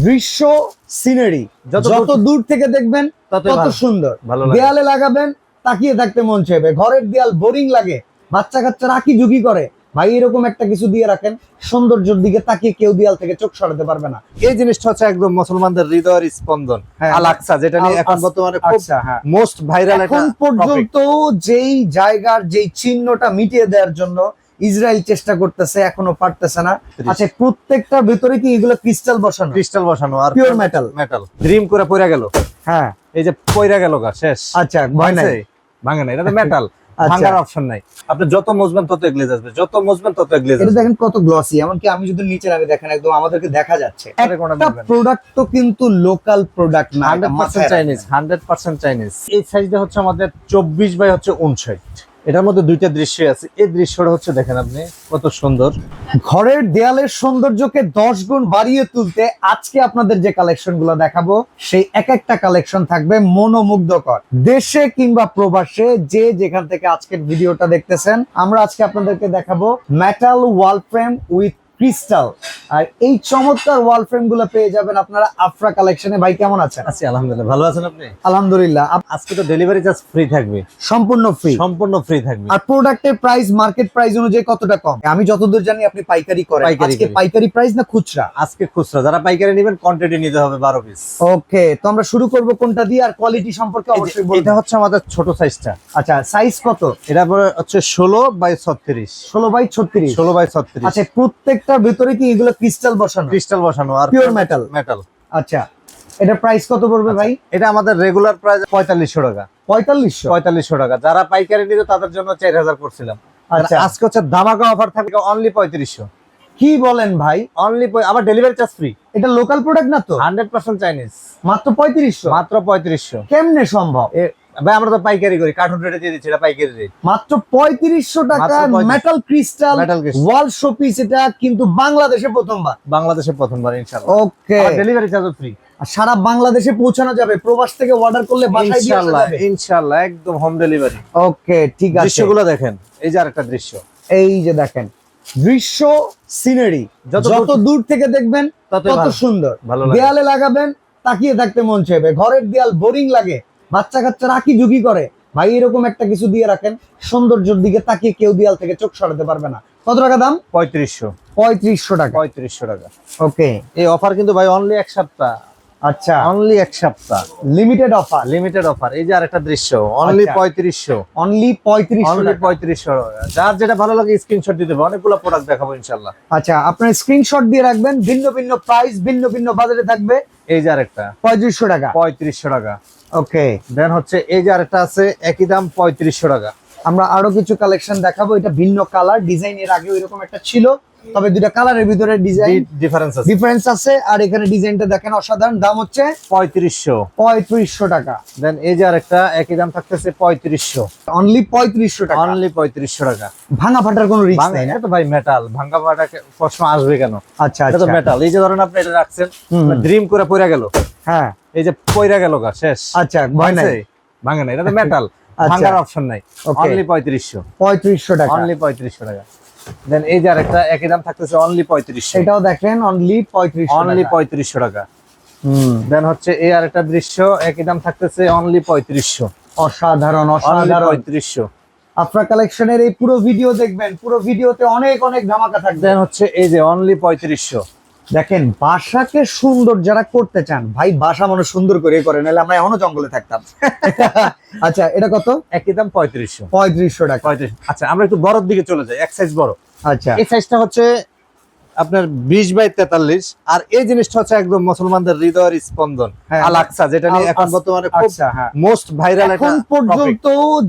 দৃশ্য সিনারি যত দূর- থেকে দেখবেন তত সুন্দর। দেয়ালে লাগাবেন তাকিয়ে থাকতে মন চাইবে। ঘরের দেয়াল বোরিং লাগে বাচ্চা কাচ্চারা আঁকি ঝুঁকি করে। ভাই এরকম একটা কিছু দিয়ে রাখেন সৌন্দর্যের দিকে তাকিয়ে কেউ দেয়াল থেকে চোখ সরাতে পারবে না। এই জিনিসটা হচ্ছে একদম মুসলমানদের হৃদয়ের স্পন্দন হ্যাঁ। আলাক্সা যেটা নিয়ে এখন বর্তমানে খুব আচ্ছা হ্যাঁ। মোস্ট ভাইরাল এখন পর্যন্ত যেই জায়গার যেই চিহ্নটা মিটিয়ে দেওয়ার জন্য ইসরায়েল চেষ্টা করতেছে এখনও পারতেছে না। আচ্ছা প্রত্যেকটার ভিতরে কি এগুলো ক্রিস্টাল বসানো? ক্রিস্টাল বসানো আর পিওর মেটাল মেটাল ড্রিম করে পড়ে গেল। হ্যাঁ। এই যে পয়রা গেল গা শেষ। আচ্ছা ভয় নাই? ভাঙে না এটা তো মেটাল আচ্ছা। ভাঙার অপশন নাই। আপনি যত মজবেন তত এগলে আসবে যত মজবেন তত এগলে এটা আসবে দেখেন কত গ্লসি এমনকি আমি যদি নিচে নামি দেখেন একদম আমাদেরকে দেখা যাচ্ছে। একটা? প্রোডাক্ট তো কিন্তু লোকাল প্রোডাক্ট না এটা হান্ড্রেড পার্সেন্ট মাথায় চাইনিজ হান্ড্রেড পার্সেন্ট চাইনিজ এই সাইজটা হচ্ছে আমাদের চব্বিশ বাই হচ্ছে উনষাট। এটার মধ্যে দুইটা দৃশ্য আছে। এই দৃশ্যটা হচ্ছে, দেখেন আপনি, কত সুন্দর। ঘরের দেয়ালের সৌন্দর্যকে দশ গুণ বাড়িয়ে তুলতে আজকে আপনাদের যে কালেকশনগুলো দেখাবো, সেই এক একটা কালেকশন থাকবে মনোমুগ্ধকর। দেশে কিংবা প্রবাসে যে যেখান থেকে আজকের ভিডিওটা দেখতেছেন, আমরা আজকে আপনাদেরকে দেখাবো metal wall frame with crystal আর এই চমৎকার ওয়াল ফ্রেমগুলো পেয়ে যাবেন আপনারা আফরা কালেকশনে ভাই কেমন আছেন? আছি আলহামদুলিল্লাহ। ভালো আছেন আপনি? আলহামদুলিল্লাহ। আজকে তো ডেলিভারি চার্জ ফ্রি থাকবে। সম্পূর্ণ ফ্রি সম্পূর্ণ ফ্রি থাকবে। আর প্রোডাক্টের প্রাইস মার্কেট প্রাইস অনুযায়ী কতটা কম? আমি যতদূর জানি আপনি পাইকারি করেন। আজকে পাইকারি প্রাইস না খুচরা? আজকে খুচরা। যারা পাইকারি নেবেন কোয়ান্টিটি নিতে হবে বারো পিস ওকে তো আমরা শুরু করব কোনটা দিয়ে আর কোয়ালিটি সম্পর্কে অবশ্যই বলব এটা হচ্ছে আমাদের ছোট সাইজটা আচ্ছা সাইজ কত? এটা হচ্ছে ষোলো বাই ছত্রিশ। ষোলো বাই ছত্রিশ। ষোলো বাই ছত্রিশ। আচ্ছা প্রত্যেকটার ভিতরে কি এগুলো ক্রিস্টাল বসানো? ক্রিস্টাল বসানো আর Pure metal? মেটাল আচ্ছা এটা প্রাইস কত পড়বে ভাই? এটা আমাদের রেগুলার প্রাইস পঁয়তাল্লিশশো টাকা। পঁয়তাল্লিশশো? পঁয়তাল্লিশশো টাকা। যারা পাইকারি নিত তাদের জন্য চার হাজার করছিলাম। আচ্ছা। আজকে হচ্ছে ধামাকা অফার থাকবে অনলি পঁয়ত্রিশশো। কি বলেন ভাই? অনলি আবার ডেলিভারি চার্জ ফ্রি এটা লোকাল প্রোডাক্ট না তো? হান্ড্রেড পার্সেন্ট চাইনিজ মাত্র পঁয়ত্রিশশো? মাত্র পঁয়ত্রিশশো। কেমনে সম্ভব? ভাই আমরা তো পাইকারি করি কার্টুন রেটে দিয়ে দিচ্ছি এটা পাইকারি রেট মাত্র পঁয়ত্রিশশো টাকা মেটাল ক্রিস্টাল ওয়াল শোপিস এটা কিন্তু বাংলাদেশে প্রথমবার। বাংলাদেশে প্রথমবার ইনশাল্লাহ ওকে ডেলিভারি চার্জ ফ্রি সারা বাংলাদেশে পৌঁছানো যাবে প্রবাস থেকে অর্ডার করলে বাসায় দিয়ে ইনশাল্লাহ যাবে। ইনশাল্লাহ একদম হোম ডেলিভারি ওকে ঠিক আছে। দৃশ্যগুলো দেখেন এই যে আরেকটা দৃশ্য। এই যে দেখেন দৃশ্য সিনারি যত দূর- থেকে দেখবেন তত। সুন্দর। দেয়ালে লাগাবেন তাকিয়ে থাকতে মন চাইবে। ঘরের দেয়াল বোরিং লাগে বাচ্চা কাচ্চারা আঁকি ঝুঁকি করে। ভাই এরকম একটা কিছু দিয়ে রাখেন সৌন্দর্যের দিকে তাকিয়ে কেউ দেয়াল থেকে চোখ সরাতে পারবে না। কত টাকা দাম? পঁয়ত্রিশশো। পঁয়ত্রিশশো টাকা। পঁয়ত্রিশশো টাকা। ওকে। এই অফার কিন্তু ভাই অনলি এক সপ্তাহ। আচ্ছা। অনলি এক সপ্তাহ। লিমিটেড অফার লিমিটেড অফার এই যে আরেকটা দৃশ্য অনলি আচ্ছা। পঁয়ত্রিশশো। অনলি পঁয়ত্রিশশো অনলি পঁয়ত্রিশশো। যার যেটা ভালো লাগে স্ক্রিনশট দিতে হবে অনেকগুলো প্রোডাক্ট দেখাবো ইনশাল্লাহ আচ্ছা আপনার স্ক্রিনশট দিয়ে রাখবেন ভিন্ন ভিন্ন প্রাইস ভিন্ন ভিন্ন বাজারে থাকবে। এই যে আরেকটা। পঁয়ত্রিশশো টাকা। পঁয়ত্রিশশো টাকা। ওকে। দেন হচ্ছে এই যে আরেকটা আছে একই দাম পঁয়ত্রিশশো টাকা। আমরা আরও কিছু কালেকশন দেখাবো। এটা ভিন্ন কালার ডিজাইন এর আগে ওইরকম একটা ছিল। তবে দুইটা কালারের ভিতরে ডিজাইন ডিফারেন্স আছে। ডিফারেন্স আছে। আর এখানে ডিজাইনটা দেখেন অসাধারণ। দাম হচ্ছে পঁয়ত্রিশশো। পঁয়ত্রিশশো টাকা। দেন এই যে আরেকটা একই দাম থাকতেছে পঁয়ত্রিশশো। অনলি পঁয়ত্রিশশো টাকা। অনলি পঁয়ত্রিশশো টাকা। ভাঙা ফাটার কোনো রিস্ক ভাঙা নেই না? তো ভাই মেটাল ভাঙ্গা পাটা প্রশ্ন আসবে কেন? আচ্ছা এটা তো আচ্ছা। মেটাল এই যে ধরেন আপনি এটা রাখছেন। ড্রিম করে পড়ে গেল। হ্যাঁ। এই যে পয়রা গেল গা শেষ। আচ্ছা ভয় নাই? ভাঙে না এটা তো মেটাল আচ্ছা। ভাঙার অপশন নাই। অনলি পঁয়ত্রিশশো। পঁয়ত্রিশশো টাকা। অনলি পঁয়ত্রিশশো টাকা। দেন এই যে আরেকটা একই দাম থাকতেছে অনলি পঁয়ত্রিশ এটাও দেখেন অনলি পঁয়ত্রিশ অনলি পঁয়ত্রিশশো টাকা। হুম, দেন হচ্ছে এই আরেকটা দৃশ্য একই দাম থাকতেছে অনলি পঁয়ত্রিশশো। অসাধারণ অসাধারণ। পঁয়ত্রিশশো। আপনার কালেকশনের এই পুরো ভিডিও দেখবেন পুরো ভিডিওতে অনেক অনেক ধামাকা থাকবে। দেন হচ্ছে এই যে অনলি পঁয়ত্রিশশো। দেখেন বাসাকে সুন্দর যারা করতে চান ভাই বাসা মানুষ সুন্দর করে করে নাহলে আমরা এখনও জঙ্গলে থাকতাম। আচ্ছা এটা কত? একই দাম পঁয়ত্রিশশো। পঁয়ত্রিশশো টাকা। পঁয়ত্রিশ। আচ্ছা আমরা একটু বড়র দিকে চলে যাই এক সাইজ বড়। আচ্ছা। এই সাইজটা হচ্ছে আপনার বিশ বাই তেতাল্লিশ আর এই জিনিসটা হচ্ছে একদম মুসলমানদের হৃদয়ের স্পন্দন হ্যাঁ। আলাক্সা যেটা নিয়ে এখন বর্তমানে খুব আচ্ছা হ্যাঁ। মোস্ট ভাইরাল এখন পর্যন্ত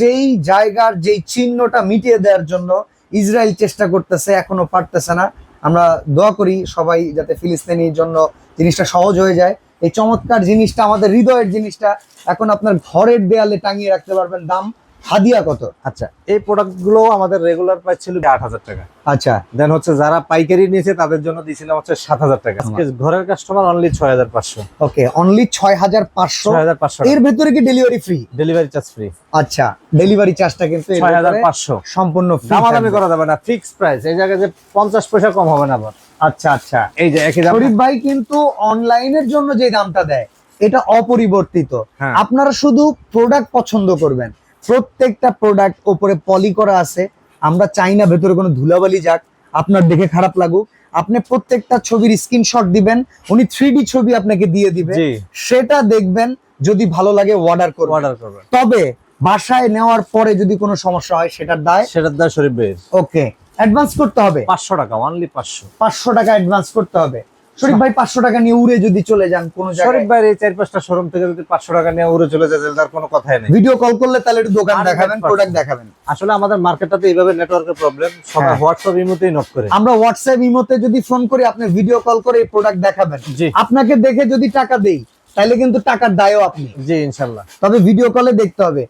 যেই জায়গার যেই চিহ্নটা মিটিয়ে দেওয়ার জন্য ইসরায়েল চেষ্টা করতেছে এখনও পারতেছে না। আমরা দোয়া করি সবাই যাতে ফিলিস্তিনির জন্য জিনিসটা সহজ হয়ে যায়। এই চমৎকার জিনিসটা, আমাদের হৃদয়ের জিনিসটা, এখন আপনার ঘরের দেয়ালে টাঙিয়ে রাখতে পারবেন দাম। হাদিয়া কত? আচ্ছা এই প্রোডাক্টগুলো আমাদের রেগুলার প্রাইস ছিল আট হাজার টাকা। আচ্ছা। দেন হচ্ছে যারা পাইকারি নিয়েছে তাদের জন্য দিয়েছিলাম হচ্ছে সাত হাজার টাকা। আজকে ঘরের কাস্টমার অনলি ছয় হাজার পাঁচশো। ওকে অনলি ছয় হাজার পাঁচশো। হাজার পাঁচশো এর ভেতরে কি delivery free delivery charge free আচ্ছা ডেলিভারি চার্জটা কিন্তু ছয় হাজার পাঁচশো। সম্পূর্ণ দামাদামি করা যাবে না ফিক্স প্রাইস এই জায়গায় যে পঞ্চাশ পয়সা কম হবে না আবার। আচ্ছা আচ্ছা। এই যে একই দাম শরীফ ভাই কিন্তু অনলাইনের জন্য যে দামটা দেয় এটা অপরিবর্তিত। হ্যাঁ। আপনারা শুধু প্রোডাক্ট পছন্দ করবেন। প্রত্যেকটা প্রোডাক্ট উপরে পলি করা আছে। আমরা চাই না ভেতরে কোনো ধুলাবালি যাক। আপনার দেখে খারাপ লাগুক। আপনি প্রত্যেকটা ছবির স্ক্রিনশট দিবেন। উনি থ্রি ছবি আপনাকে দিয়ে দিবে। সেটা দেখবেন যদি ভালো লাগে অর্ডার করবেন। অর্ডার করবেন। তবে বাসায় নেওয়ার পরে যদি কোনো সমস্যা হয় সেটার দায় সেটার দায় শরীফ ভাই ওকে অ্যাডভান্স করতে হবে। পাঁচশো টাকা অনলি পাঁচশো। পাঁচশো টাকা অ্যাডভান্স করতে হবে। শরীফ ভাই পাঁচশো টাকা নিয়ে উড়ে যদি চলে যান কোনো শরীফ ভাইয়ের এই চার পাঁচটা শোরুম থেকে যদি পাঁচশো টাকা নিয়ে উড়ে চলে যায় তার কোনো কথাই নেই। ভিডিও কল করলে তাহলে একটু দোকান দেখাবেন প্রোডাক্ট দেখাবেন। আসলে আমাদের মার্কেটটাতে এইভাবে নেটওয়ার্কের প্রবলেম সবাই হ্যাঁ। হোয়াটসঅ্যাপ ইমোতেই নক করে। আমরা হোয়াটসঅ্যাপ ইমোতে যদি ফোন করি আপনি ভিডিও কল করে এই প্রোডাক্ট দেখাবেন। আপনাকে দেখে যদি টাকা দেই তাহলে কিন্তু টাকার দায়ও আপনি। জি ইনশাল্লাহ তবে ভিডিও কলে দেখতে হবে।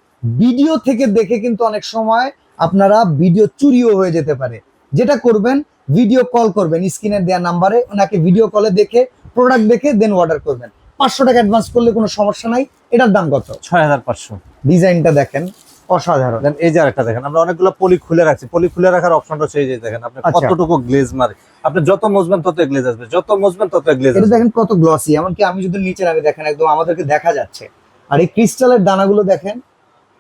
ভিডিও থেকে দেখে কিন্তু অনেক সময় আপনারা ভিডিও চুরিও হয়ে যেতে পারে। যেটা করবেন ভিডিও কল করবেন স্ক্রিনে দেওয়া নাম্বারে ওনাকে ভিডিও কলে দেখে প্রোডাক্ট দেখে দেন অর্ডার করবেন। পাঁচশো টাকা অ্যাডভান্স করলে কোনো সমস্যা নাই এটার দাম কত? ছয় হাজার পাঁচশো। ডিজাইনটা দেখেন অসাধারণ। দেন এই যে আরেকটা দেখেন আমরা অনেকগুলো পলি খুলে রাখছি। পলি খুলে রাখার অপশনটা এই যে দেখেন আপনি আচ্ছা। কতটুকু গ্লেজ মারে। আপনি যত মজবেন তত গ্লেজ আসবে যত মজবেন তত গ্লেজ এটা আসবে। দেখেন কত গ্লসি এমনকি আমি যদি নিচে নামি দেখেন একদম আমাদেরকে দেখা যাচ্ছে। আর এই ক্রিস্টালের দানাগুলো দেখেন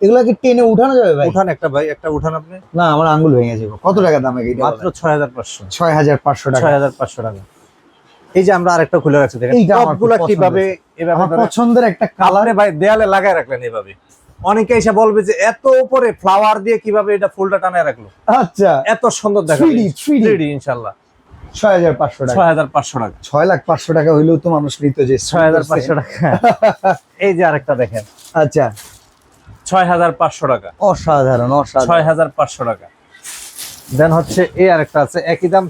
এগুলোকে টেনে উঠানো যাবে ভাই? উঠান একটা ভাই একটা উঠান আপনি? না আমার আঙ্গুল ভেঙে যাবে। কত টাকা দামে এটা? মাত্র ছয় হাজার পাঁচশো। ছয় হাজার পাঁচশো টাকা। ছয় হাজার পাঁচশো টাকা। এই যে আমরা আরেকটা খুলে রাখছি দেখেন পছন্দ কীভাবে এভাবে পছন্দের একটা কালার ভাই দেয়ালে লাগায় রাখলেন অনেকে এসে বলবে যে এত উপরে ফ্লাওয়ার দিয়ে কীভাবে এটা ফুলটা টানায় রাখল? আচ্ছা। এত সুন্দর দেখা 3D 3D থ্রি ইনশাল্লাহ। ছয় হাজার পাঁচশো টাকা। ছয় হাজার পাঁচশো টাকা। ছয় লাখ পাঁচশো টাকা হইলেও তো মানুষ নিত যে ছয় হাজার পাঁচশো টাকা। এই যে আরেকটা দেখেন। আচ্ছা। ছয় হাজার পাঁচশো টাকা। অসাধারণ অসাধারণ। ছয় হাজার পাঁচশো টাকা। দেন হচ্ছে এই আরেকটা আছে একই দাম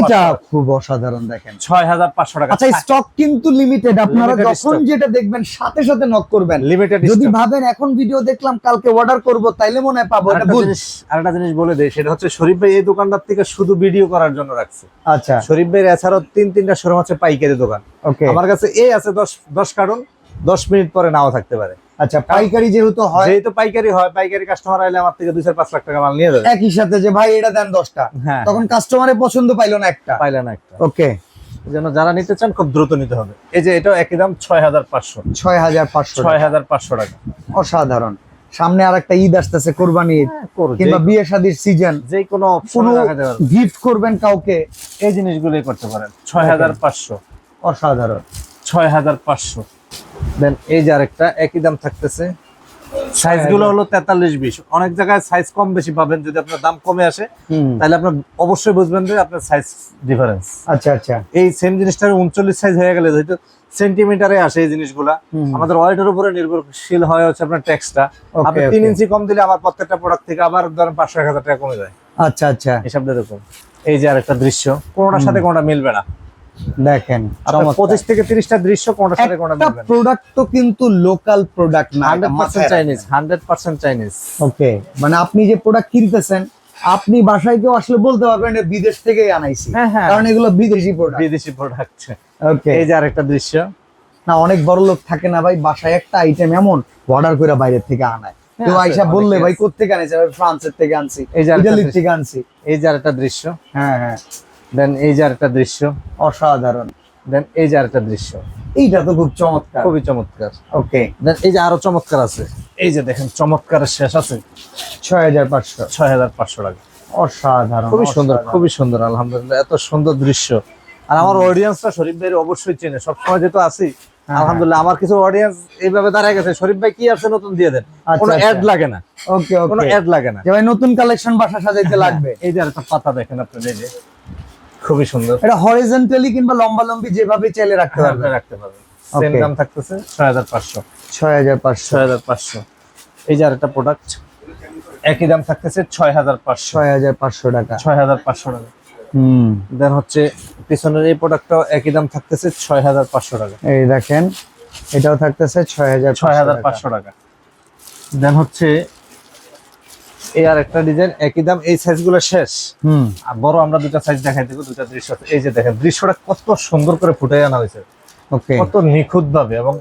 এটা খুব অসাধারণ দেখেন। ছয় হাজার পাঁচশো টাকা। আচ্ছা স্টক কিন্তু লিমিটেড আপনারা যখন যেটা দেখবেন সাথে সাথে নক করবেন। লিমিটেড যদি ভাবেন এখন ভিডিও দেখলাম কালকে অর্ডার করব তাইলে মনে হয় পাবো এটা আরেকটা ভুল। জিনিস আরেকটা জিনিস বলে দেয় সেটা হচ্ছে শরীফ ভাই এই দোকানটার থেকে শুধু ভিডিও করার জন্য রাখছে। আচ্ছা। শরীফ ভাইয়ের এছাড়াও তিন তিনটা শোরুম হচ্ছে পাইকারি দোকান। ওকে আমার কাছে এ আছে দশ দশ কার্টন দশ মিনিট পরে নাও থাকতে পারে। আচ্ছা পাইকারি যেহেতু হয় যেহেতু পাইকারি হয় পাইকারি কাস্টমার আইলে আমার থেকে দুই চার পাঁচ লাখ টাকা মাল নিয়ে যাবে। একই সাথে যে ভাই এটা দেন দশটা হ্যাঁ। তখন কাস্টমারের পছন্দ পাইলো না একটা। পাইলে না একটা। ওকে। জন্য যারা নিতে চান খুব দ্রুত নিতে হবে। এই যে এটাও একই দাম ছয় হাজার পাঁচশো। ছয় হাজার পাঁচশো ছয় হাজার পাঁচশো টাকা। অসাধারণ। সামনে আর একটা ঈদ আসতেছে কোরবানি ঈদ। কিংবা বিয়ে শাদির সিজন যে কোনো গিফট করবেন কাউকে এই জিনিসগুলোই করতে পারেন। ছয় হাজার পাঁচশো। অসাধারণ। ছয় হাজার পাঁচশো। দেন এই যে আরেকটা একই দাম থাকতেছে। সাইজগুলো হলো তেতাল্লিশ বিশ। অনেক জায়গায় সাইজ কম বেশি পাবেন যদি আপনার দাম কমে আসে তাহলে আপনার অবশ্যই বুঝবেন যে আপনার সাইজ ডিফারেন্স আচ্ছা আচ্ছা। এই সেম জিনিসটার উনচল্লিশ সাইজ হয়ে গেলে যেহেতু সেন্টিমিটারে আসে এই জিনিসগুলা। আমাদের ওয়েটের উপরে নির্ভরশীল হয় হচ্ছে আপনার ট্যাক্সটা আপনি তিন ইঞ্চি কম দিলে আমার প্রত্যেকটা প্রোডাক্ট থেকে আবার ধরেন পাঁচশো এক হাজার টাকা কমে যায়। আচ্ছা আচ্ছা। হিসাব এরকম এই যে আরেকটা দৃশ্য কোনোটার সাথে কোনোটা মিলবে না। দেখেন পঁচিশ থেকে তিরিশটা দৃশ্য সাথে কোনোটা না প্রোডাক্ট তো কিন্তু লোকাল প্রোডাক্ট না hundred percent Chinese hundred percent Chinese okay মানে আপনি যে প্রোডাক্ট কিনতেছেন আপনি বাসায় কেউ আসলে বলতে পারবেন বিদেশ থেকে আনাইছি। হ্যাঁ, হ্যাঁ। কারণ এগুলো বিদেশি প্রোডাক্ট বিদেশি প্রোডাক্ট ওকে। এই যে আরেকটা দৃশ্য। না অনেক বড় লোক থাকে না ভাই বাসায় একটা আইটেম এমন অর্ডার করে বাইরের থেকে আনায়। হ্যাঁ, কেউ আইসা বললে ভাই। কোথেকে আমি ফ্রান্সের থেকে আনছি ইটালির থেকে আনছি। এই যে আরেকটা দৃশ্য। হ্যাঁ হ্যাঁ। দেন এই যে আরেকটা দৃশ্য। অসাধারণ। দেন এই যে আরেকটা দৃশ্য। এইটা তো খুব চমৎকার। খুবই চমৎকার। ওকে দেন এই যে আরও চমৎকার আছে। এই যে দেখেন চমৎকারের শেষ আছে। ছয় হাজার পাঁচশো। ছয় হাজার পাঁচশো টাকা। অসাধারণ খুবই সুন্দর খুবই সুন্দর আলহামদুলিল্লাহ এত সুন্দর দৃশ্য। আর আমার অডিয়েন্সটা শরীফ ভাই অবশ্যই চেনে। সবসময় যেহেতু আছি হ্যাঁ। আলহামদুলিল্লাহ আমার কিছু অডিয়েন্স এইভাবে দাঁড়ায় গেছে। শরীফ ভাই কি আছে নতুন দিয়ে দেন? আচ্ছা, কোনো আচ্ছা। অ্যাড লাগে না। ওকে কোনো অ্যাড লাগে না। যে ভাই নতুন কালেকশন বাসা সাজাইতে লাগবে। এই যে একটা পাতা দেখেন আপনি এই যে। খুবই সুন্দর। এটা হরিজন্টালি কিংবা লম্বা লম্বি যেভাবে চাইলে রাখতে পারবে রাখতে পারবেন। সেম দাম থাকতেছে ছয় হাজার পাঁচশো। ছয় হাজার পাঁচশো। ছয় হাজার পাঁচশো। এই যে আরেকটা প্রোডাক্ট একই দাম থাকতেছে ছয় হাজার পাঁচশো। ছয় হাজার পাঁচশো টাকা। ছয় হাজার পাঁচশো টাকা। হুম। দেন হচ্ছে পিছনের এই প্রোডাক্টটাও একই দাম থাকতেছে ছয় হাজার পাঁচশো টাকা। এই দেখেন এটাও থাকতেছে ছয় হাজার ছয় হাজার পাঁচশো টাকা। দেন হচ্ছে এই আর একটা ডিজাইন একই দাম এই সাইজগুলো শেষ। হুম। আর বড় আমরা দুটা সাইজ দেখাই দেবো দুটা দৃশ্য এই যে দেখেন দৃশ্যটা কত সুন্দর করে ফুটে আনা হয়েছে। ওকে কত নিখুঁত ভাবে এবং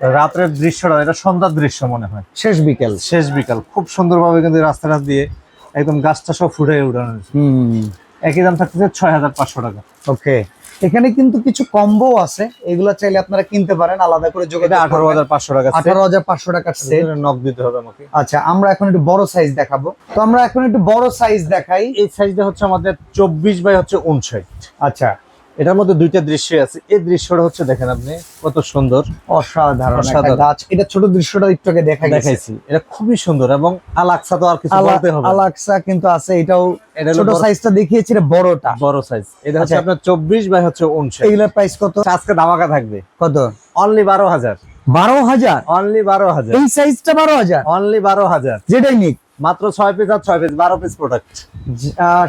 রাতের দৃশ্যটা এটা সন্ধ্যার দৃশ্য মনে হয়। শেষ বিকেল। শেষ বিকাল খুব সুন্দরভাবে কিন্তু রাস্তা রাস্তা দিয়ে একদম গাছটা সব ফুটে উঠানো হয়েছে। হুম। একই দাম থাকতেছে ছয় হাজার পাঁচশো টাকা। ওকে এখানে কিন্তু কিছু কম্বো আছে। এগুলো চাইলে আপনারা কিনতে পারেন আলাদা করে যোগ যোগাযোগ আঠারো হাজার পাঁচশো টাকা আঠারো হাজার পাঁচশো টাকা নক দিতে হবে আমাকে। আচ্ছা আমরা এখন একটু বড় সাইজ দেখাবো। তো আমরা এখন একটু বড় সাইজ দেখাই। এই সাইজটা হচ্ছে আমাদের চব্বিশ বাই হচ্ছে উনষাট আচ্ছা এটার মধ্যে দুইটা দৃশ্য আছে। এই দৃশ্যটা হচ্ছে দেখেন আপনি কত সুন্দর। অসাধারণ একটা গাছ। এটা ছোট দৃশ্যটা একটু আগে দেখা দেখাইছি। এটা খুবই সুন্দর এবং আলাক্সা তো আর কিছু বলতে হবে। আলাক্সা কিন্তু আছে এটাও এটা ছোট সাইজটা দেখিয়েছি এটা বড়টা। বড় সাইজ এটা হচ্ছে আচ্ছা। আপনার চব্বিশ বাই হচ্ছে উনষাট এগুলোর প্রাইস কত? আজকে ধামাকা থাকবে। কত? অনলি বারো হাজার। বারো হাজার? অনলি বারো হাজার। এই সাইজটা বারো হাজার। অনলি বারো হাজার। যেটাই নিক। মাত্র ছয় পিস আর ছয় পিস বারো পিস প্রোডাক্ট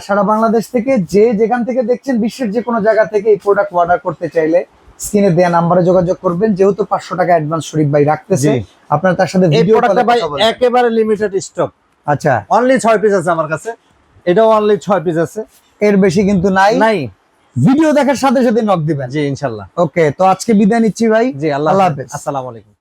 সারা বাংলাদেশ থেকে যে যেখান থেকে দেখছেন বিশ্বের যে কোনো জায়গা থেকে এই প্রোডাক্ট অর্ডার করতে চাইলে স্ক্রিনে দেয়া নাম্বারে যোগাযোগ করবেন। যেহেতু পাঁচশো টাকা অ্যাডভান্স শরীফ ভাই রাখতেছে। আপনারা তার সাথে ভিডিও ভাই একেবারে লিমিটেড স্টক আচ্ছা। অনলি ছয় পিস আছে আমার কাছে। এটাও অনলি ছয় পিস আছে। এর বেশি কিন্তু নাই। নাই। ভিডিও দেখার সাথে সাথে নক দিবেন। জি ইনশাল্লাহ। ওকে তো আজকে বিদায় নিচ্ছি ভাই। জি আল্লাহ হাফেজ। আসসালামু আলাইকুম।